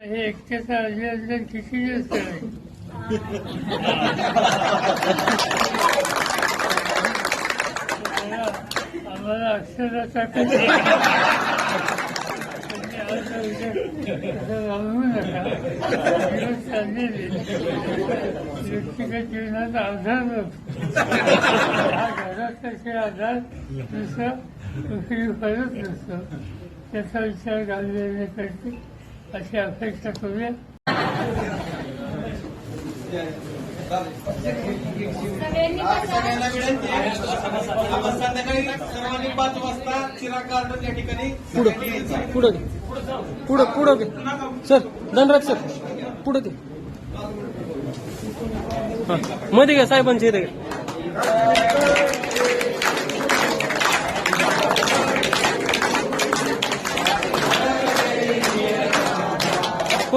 हे एकट्याचा अभिनंदन किती दिवस करायचं आम्हाला अक्षराचा कधी राहू नका दिवस चाललेले व्यक्तिगत जीवनात आधार नसतो हा घरात अशी अपेक्षा करूया. सगळ्यांनी विनंती आहे. आपण संध्याकाळी सर्वांनी पाच वाजता चिराग गार्डन या ठिकाणी सगळ्यांनी यायचं. पुढं घे. पुढं पुढं घे. सर धनराज सर पुढं घे. हा, मध्ये घ्या साहेबांच्या इथे घ्या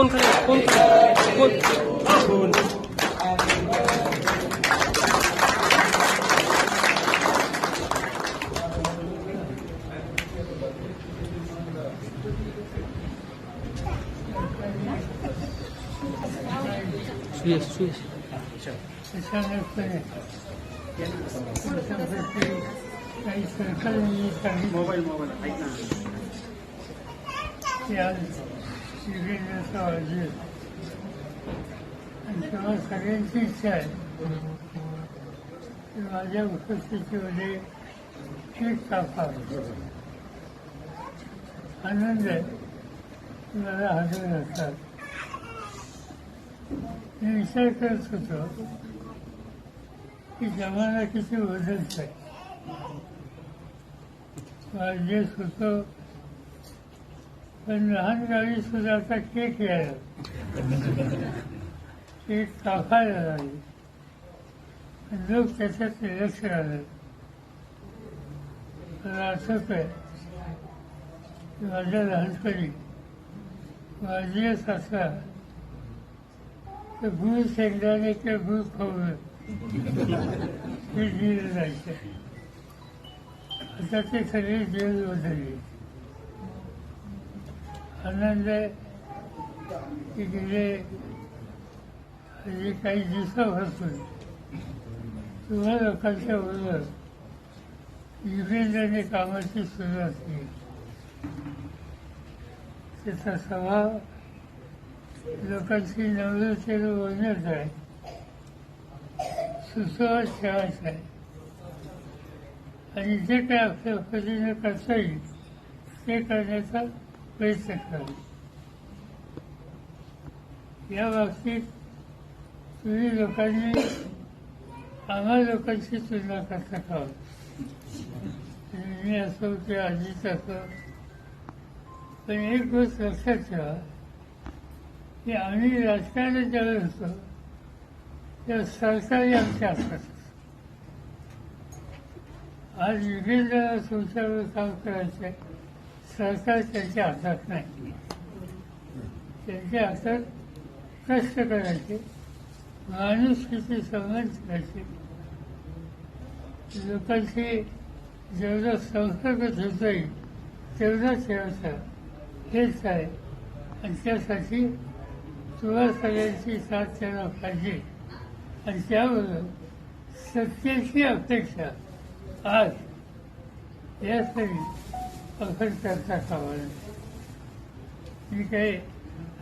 কোন কোন কোন শুয়েছে শুয়েছে মোবাইল মোবাইল अचानकपणे काही आणि तेव्हा सगळ्यांची इच्छा आहे माझ्या उपस्थितीमध्ये केक कापावा आनंद आहे. मला हजर असतात मी विचार करत होतो की जमाना किती बदलत आहे वाढदिवस होतो पण लहान गावी सुद्धा आता केक यायला केक कापायला लागली. लोक त्याच्यात लक्ष आलं. मला आठवत आहे माझ्या लहानपणी माझी सासरा तर गुळ शेंगदाणे किंवा गुळ खाऊन हे दिलं जायचं. आता ते सगळे जेल बदलले आनंद आहे की गेले जे काही दिवसापासून तुम्हा लोकांच्या बरोबर युगेंद्रने कामाची सुरुवात केली. त्याचा स्वभाव लोकांची नवरतेनं बोलण्यात आहे. सुसंवाद ठेवायचा आहे. आणि जे काही आपल्या पद्धतीने करता येईल ते करण्याचा प्रयत्न करावा या बाबतीत तुम्ही लोकांनी आम्हा लोकांची तुलना करता खावं मी असो की अजित असो पण एक गोष्ट लक्षात ठेवा की आम्ही राजकारणात ज्यावेळेस होतो तेव्हा सरकारी आमच्या आसपास आज विभिन्न तुमच्यावर काम करायचं आहे सरकार त्यांच्या हातात नाही. त्यांच्या हातात कष्ट करायचे माणुसकीचे संबंध करायचे. लोकांशी जेवढा संसर्ग ठेवता येईल तेवढा ठेवायचा हेच आहे. आणि त्यासाठी तुला सगळ्यांची साथ त्यांना पाहिजे. आणि त्याबरोबर सत्तेची अपेक्षा आज यासाठी अखंड चर्चा कामा मी काही।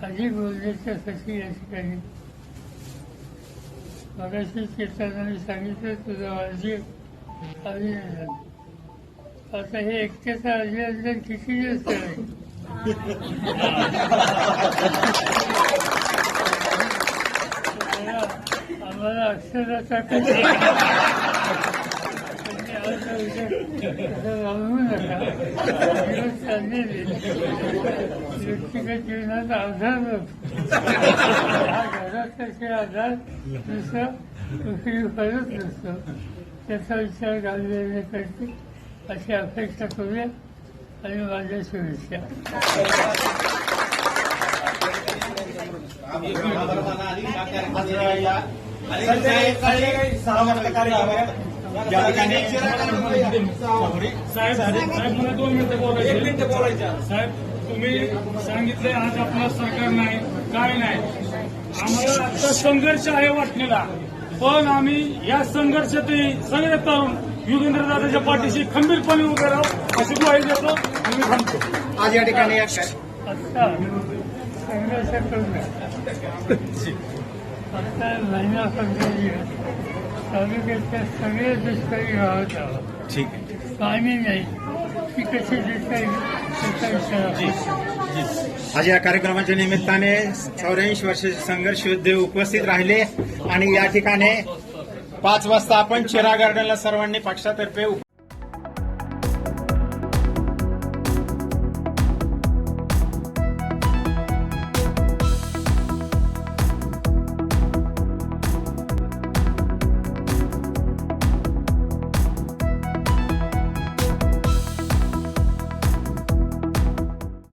अधिक बोलण्याच्यासाठी या ठिकाणी मगाशी कीर्तनाने सांगितलं तुझं माझे अभिनंदन। आता हे एकट्याचं अभिनंदन किती जास्त करायचं आम्हाला अक्षराचा कधी राहू नका दिवस चाललेले व्यक्तिगत जीवनात आधार नसतो हा घरात तसे आधार दुसरं दुसरी फरक नसतो त्याचा विचार घाललेले करते अशी अपेक्षा करूया या ठिकाणी. साहेब साहेब मला दोन मिनिटं बोलायचे एक मिनिट बोलायचं साहेब तुम्ही सांगितले आज आपलं सरकार नाही. काय नाही? आम्हाला आता संघर्ष आहे वाटलेला. पण आम्ही या संघर्षातही सगळे तरुण युगेंद्र दादाच्या पाठीशी खंबीरपणे उभे राहू अशी ग्वाही देतो आणि मी थांबतो. आज या ठिकाणी आता संघर्ष करू नये आता महिना पंधरा तालुक्यातल्या सगळे दुष्काळी गावात आहोत. ठीक आहे. पाणी नाही. ती कशी विचार आपण आज या कार्यक्रमाच्या निमित्ताने चौऱ्याऐंशी वर्षाचे संघर्ष योद्धे उपस्थित राहिले आणि या ठिकाणी पाच वाजता आपण चिरा गार्डनला सर्वांनी पक्षातर्फे उप-